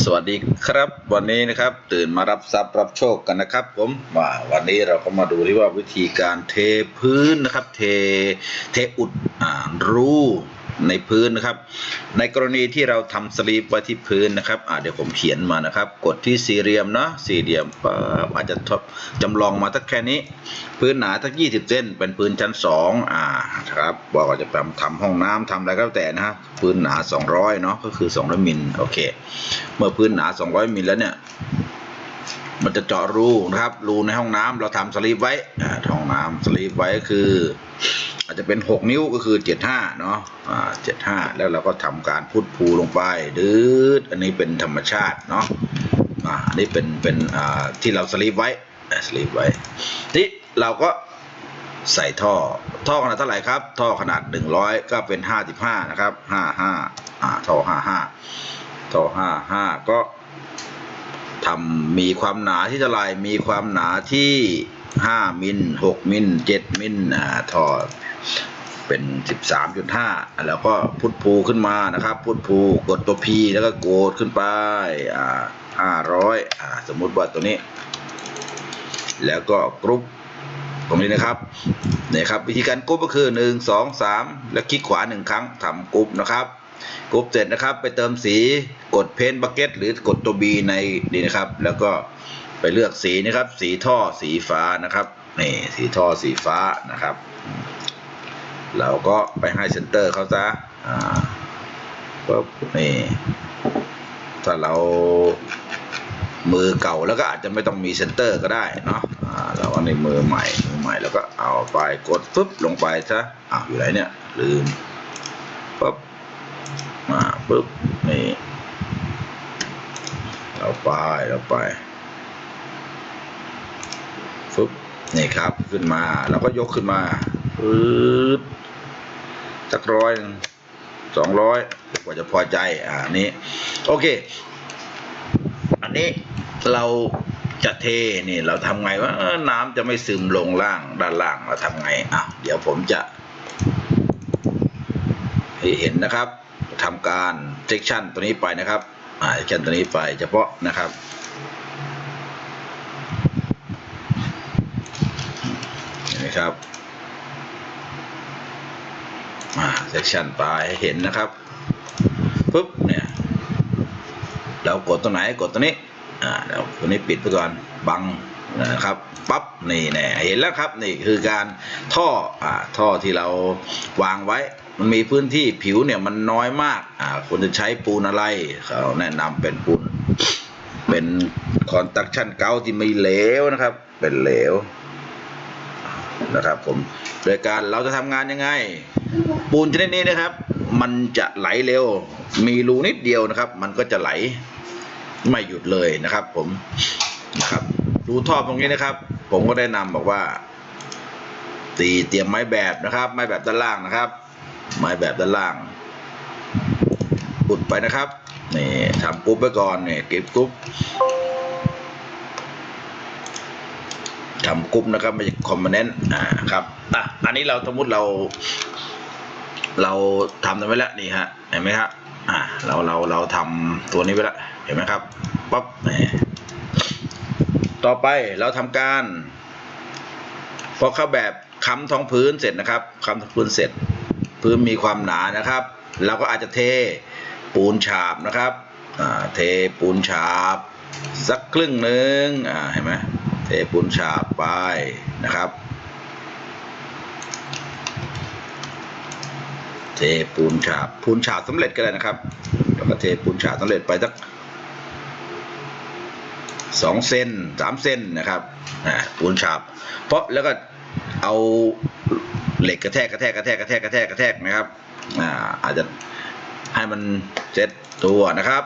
สวัสดีครับ วันนี้นะครับตื่นมารับทรัพย์รับโชคกันนะครับ ผมว่าวันนี้เราก็มาดูที่ว่าวิธีการเทพื้นนะครับ เทเทอุดอ่ารู ในพื้นนะครับ ในกรณีที่เราทำสลีปไว้ที่พื้นนะครับอ่าเดี๋ยวผมเขียนมานะครับ กดที่สี่เหลี่ยมเนาะสี่เหลี่ยมอาจจะทดจำลองมาสักแค่นี้ พื้นหนาสักยี่สิบเส้น เป็นพื้นชั้นสองอ่าครับบอกว่าจะทำทำห้องน้ำทำอะไรก็แล้วแต่นะฮะพื้นหนาสองร้อยเนาะก็คือสองร้อยมิลโอเค เมื่อพื้นหนา200มิลแล้วเนี่ยมันจะเจาะรูนะครับ รูในห้องน้ำเราทำสลีปไว้ห้องน้ำสลีปไว้คือ อาจจะเป็น 6 นิ้วก็คือ 75 เนาะอ่า75 แล้วเราก็ทำการพุดพูลงไปดืดอันนี้เป็นธรรมชาติเนาะอ่าอันนี้เป็นเป็นอ่าที่เราสลีปไว้สลีปไว้ที่เราก็ใส่ท่อ ท่อขนาดเท่าไหร่ครับ ท่อขนาด 100 ก็เป็น 55 นะครับ 55อ่าท่อ 55 ท่อห้าห้าก็ทำมีความหนาที่เท่าไหร่มีความหนาที่ ห้ามิลหกมิลเจ็ดมิลอ่าท่อเป็นสิบสามจุดห้าแล้วก็พุทพูขึ้นมานะครับ พุทพูกดตัวพีแล้วก็โกดขึ้นไปอ่าห้าร้อยอ่าสมมุติว่าตัวนี้ แล้วก็กรุ๊ปตรงนี้นะครับเนี่ยครับ วิธีการกรุ๊ปก็คือหนึ่งสองสามแล้วคลิกขวาหนึ่งครั้งทำกรุ๊ปนะครับกรุ๊ปเสร็จนะครับ ไปเติมสีกดเพนบักเก็ตหรือกดตัว B ในนี่นะครับ แล้วก็ ไปเลือกสีนะครับ สีท่อสีฟ้านะครับนี่สีท่อสีฟ้านะครับ เราก็ไปให้เซนเตอร์เขาซะอ่าปุ๊บนี่ถ้าเรามือเก่าแล้วก็อาจจะไม่ต้องมีเซนเตอร์ก็ได้เนาะอ่าเราเอาในมือใหม่มือใหม่แล้วก็เอาไปกดปุ๊บลงไปซะอ้าวอยู่ไหนเนี่ยลืมปุ๊บมาปุ๊บนี่เราไปเราไปปุ๊บ นี่ครับขึ้นมาเราก็ยกขึ้นมาปึ๊บสักร้อยสองร้อยกว่าจะพอใจอ่านี้โอเค อันนี้เราจะเทนี่เราทำไงว่าน้ำจะไม่ซึมลงล่างด้านล่างเราทำไงอะเดี๋ยวผมจะให้เห็นนะครับทำการเซ c ชันตัวนี้ไปนะครับอ่าเซ c ชันตัวนี้ไปเฉพาะนะครับเห็ นไหมครับอ่าเซ c ชันปให้เห็นนะครับปุ๊บเนี่ยเรากดตัวไหนกดตัวนี้อ่าเราตัวนี้ปิดไปก่อนบังนะครับปั๊บนี่แน่เห็นแล้วครับนี่คือการท่ออ่าท่อที่เราวางไว้ มันมีพื้นที่ผิวเนี่ยมันน้อยมากอ่าควรจะใช้ปูนอะไรเขาแนะนำเป็นปูนเป็นคอนตักชั่นเกาที่ไม่เหลวนะครับ เป็นเหลว นะครับผมโดยการเราจะทำงานยังไง ปูนชนิดนี้นะครับ มันจะไหลเร็ว มีรูนิดเดียวนะครับ มันก็จะไหลไม่หยุดเลยนะครับ ผมนะครับรูท่อตรงนี้นะครับ ผมก็ได้นำบอกว่า ตีเตรียมไม้แบบนะครับ ไม้แบบด้านล่างนะครับ ไม้แบบด้านล่างอุดไปนะครับนี่ทำกรุ๊ปไปก่อนเนี่ยเก็บกรุ๊ป ทำกรุ๊ปนะครับไม่ใช่คอมมานเนนต์อ่าครับอะอันนี้เราสมมติเรา เราทำไปแล้วนี่ฮะเห็นไหมครับอ่าเราเราเราทำตัวนี้ไปแล้วเห็นไหมครับปั๊บนี่ต่อไปเราทำการ พอเข้าแบบค้ำท้องพื้นเสร็จนะครับค้ำท้องพื้นเสร็จ พื้นมีความหนานะครับเราก็อาจจะเทปูนฉาบนะครับอ่าเทปูนฉาบ สักครึ่งหนึ่งอ่าเห็นไหม เทปูนฉาบไปนะครับ เทปูนฉาบปูนฉาบสำเร็จก็ได้นะครับ แล้วก็เทปูนฉาบสำเร็จไปสักสองเซนสามเซนนะครับปูนฉาบ เพราะแล้วก็เอาเหล็กกระแทกกระแทกกระแทกกระแทกกระแทกกระแทกนะครับอ่าอาจจะให้มันเซ็ตตัวนะครับ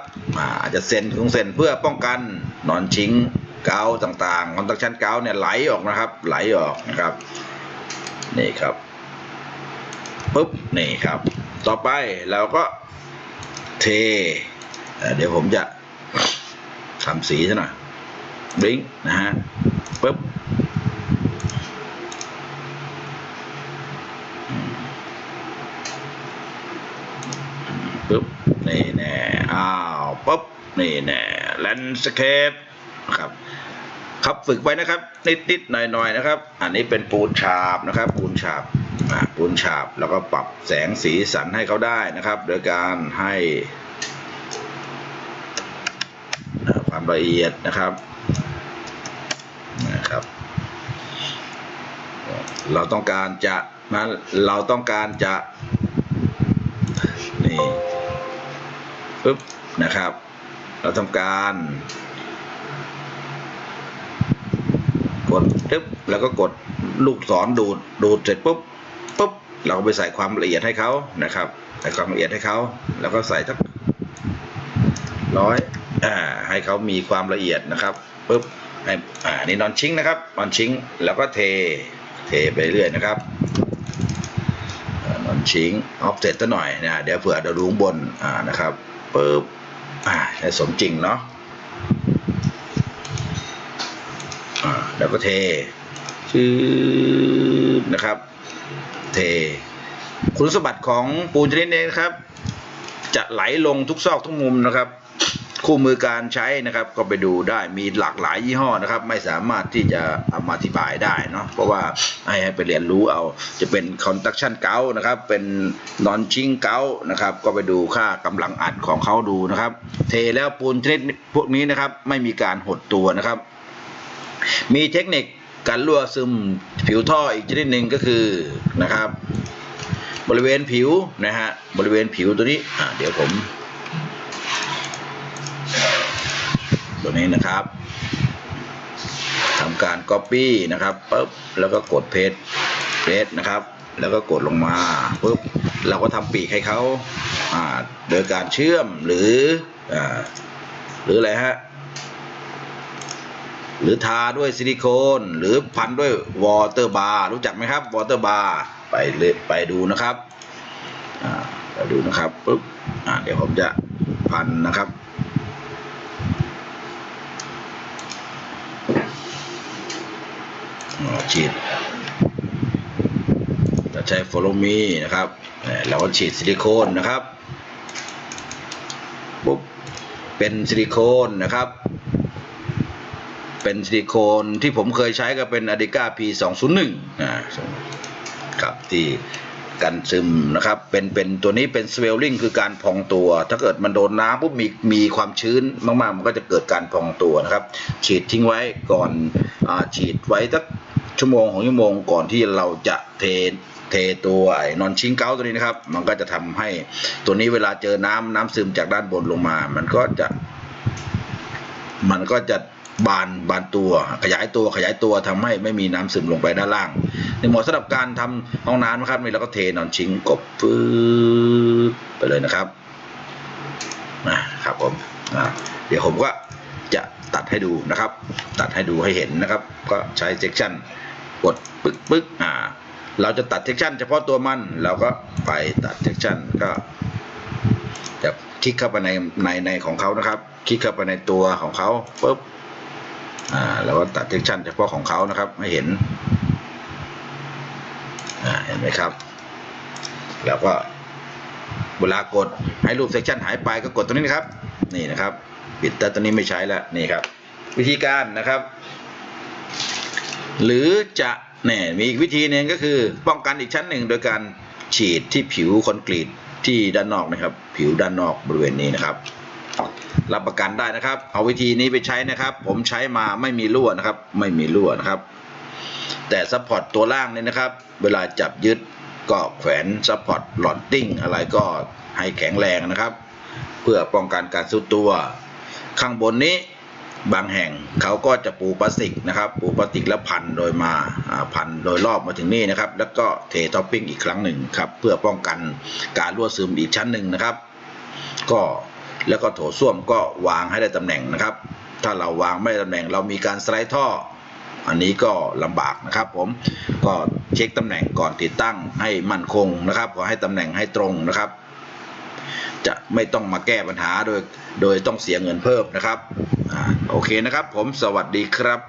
อาจจะเซนคงเซนเพื่อป้องกันหนอนชิง เกาต่างๆคอนตักชันเกาเนี่ยไหลออกนะครับ ไหลออกนะครับ นี่ครับปุ๊บนี่ครับ ต่อไปเราก็เท เดี๋ยวผมจะทำสีซะหน่อยบลิงนะฮะปุ๊บปุ๊บนี่แน่อ้าวปุ๊บนี่แน่แลนสเคป นะครับครับฝึกไว้นะครับ นิดๆหน่อยๆนะครับ อันนี้เป็นปูนฉาบนะครับ ปูนฉาบปูนฉาบแล้วก็ปรับแสงสีสันให้เขาได้นะครับ โดยการให้ความละเอียดนะครับนะครับ เราต้องการจะนะเราต้องการจะนี่ปึ๊บนะครับ เราต้องการ ก ดปึ๊บแล้วก็กดลูกศรดูดดูดเสร็จปุ๊บปุ๊บเราก็ไปใส่ความละเอียดให้เขานะครับใส่ความละเอียดให้เขาแล้วก็ใส่สักร้อยอ่าให้เขามีความละเอียดนะครับปุ๊บให้อ่านี่นอนชิงนะครับนอนชิงแล้วก็เทเทไปเรื่อยนะครับนอนชิงออฟเซ็ตตัวหน่อยนะเดี๋ยวเผื่อเราดูข้างบนอ่านะครับปุ๊บอ่าให้สมจริงเนาะ แล้วก็เทชื่อนะครับ เท คุณสมบัติของปูนชนิดนี้นะครับ จะไหลลงทุกซอกทุกมุมนะครับ คู่มือการใช้นะครับ ก็ไปดูได้มีหลากหลายยี่ห้อนะครับ ไม่สามารถที่จะเอามาอธิบายได้เนาะเพราะว่าให้ให้ไปเรียนรู้เอาจะเป็น construction เกานะครับ เป็น non ชิงเกานะครับ ก็ไปดูค่ากำลังอัดของเขาดูนะครับ เทแล้วปูนชนิดพวกนี้นะครับ ไม่มีการหดตัวนะครับ มีเทคนิคการรั่วซึมผิวท่ออีกชนิดหนึ่งก็คือนะครับ บริเวณผิวนะฮะบริเวณผิวตัวนี้อ่าเดี๋ยวผม ตัวนี้นะครับทำการ Copy นะครับปุ๊บแล้วก็กดเพจเพจนะครับ แล้วก็กดลงมาปุ๊บเราก็ทำปีกให้เขาอ่าโดยการเชื่อมหรืออ่าหรืออะไรฮะ หรือทาด้วยซิลิโคน หรือพันด้วยวอเตอร์บาร์รู้จักไหมครับวอเตอร์บาร์ไปเลยไปดูนะครับอ่าไปดูนะครับปุ๊บเดี๋ยวผมจะพันนะครับฉีดจะใช้ follow me นะครับเอ่อเราก็ฉีดซิลิโคนนะครับปุ๊บเป็นซิลิโคนนะครับ เป็นซิลิโคนที่ผมเคยใช้ก็เป็น Adica P201 อ่าครับที่กันซึมนะครับเป็นเป็นตัวนี้เป็น swelling คือการพองตัว ถ้าเกิดมันโดนน้ำปุ๊บมีมีความชื้นมากๆ มันก็จะเกิดการพองตัวนะครับ ฉีดทิ้งไว้ก่อนอฉีดไว้สักชั่วโมงของชั่วโมงก่อนที่เราจะเทเทตัวไอ้นอนชิงเกาตัวนี้นะครับ มันก็จะทำให้ตัวนี้เวลาเจอน้ำน้ำซึมจากด้านบนลงมา มันก็จะ มันก็จะ บานบานตัว ขยายตัวขยายตัวทำให้ไม่มีน้ำซึมลงไปด้านล่างในเหมาะสำหรับการทำห้องน้ำนะครับนี่เราก็เทนอนชิงกบฟืดไปเลยนะครับนะครับผมเดี๋ยวผมก็จะตัดให้ดูนะครับ ตัดให้ดูให้เห็นนะครับ ก็ใช้เซกชันกดปึ๊กปึ๊กอ่าเราจะตัดเซกชันเฉพาะตัวมันเราก็ไปตัดเซกชันก็จะคลิกเข้าไปในในในของเขานะครับ คลิกเข้าไปในตัวของเขาปุ๊บ อ่าแล้วก็ตัดเทคชั่นเฉพาะของเขานะครับให้เห็นอ่าเห็นไหมครับ แล้วก็เวลากดให้รูปเซกชันหายไปก็กดตรงนี้นะครับ นี่นะครับ ปิดแต่ตอนนี้ไม่ใช้แล้วนี่ครับ วิธีการนะครับ หรือจะเนี่ยมีอีกวิธีหนึ่งก็คือป้องกันอีกชั้นหนึ่งโดยการฉีดที่ผิวคอนกรีตที่ด้านนอกนะครับ ผิวด้านนอกบริเวณนี้นะครับ รับประกันได้นะครับ เอาวิธีนี้ไปใช้นะครับ ผมใช้มาไม่มีรั่วนะครับ ไม่มีรั่วนะครับ แต่ซัพพอร์ตตัวล่างเนี่ยนะครับ เวลาจับยึดก็แขวนซัพพอร์ตหลอดติ้งอะไรก็ให้แข็งแรงนะครับ เพื่อป้องกันการสุดตัว ข้างบนนี้บางแห่งเขาก็จะปูพลาสติกนะครับ ปูพลาสติกแล้วพันโดยมาอ่าพันโดยรอบมาถึงนี่นะครับ แล้วก็เทท็อปปิ้งอีกครั้งหนึ่งครับ เพื่อป้องกันการรั่วซึมอีกชั้นหนึ่งนะครับ ก็ แล้วก็โถส้วมก็วางให้ได้ตำแหน่งนะครับ ถ้าเราวางไม่ได้ตำแหน่งเรามีการสไลด์ท่อ อันนี้ก็ลำบากนะครับผมก็เช็คตำแหน่งก่อนติดตั้งให้มั่นคงนะครับขอให้ตำแหน่งให้ตรงนะครับ จะไม่ต้องมาแก้ปัญหาโดยโดยต้องเสียเงินเพิ่มนะครับอโอเคนะครับ ผมสวัสดีครับ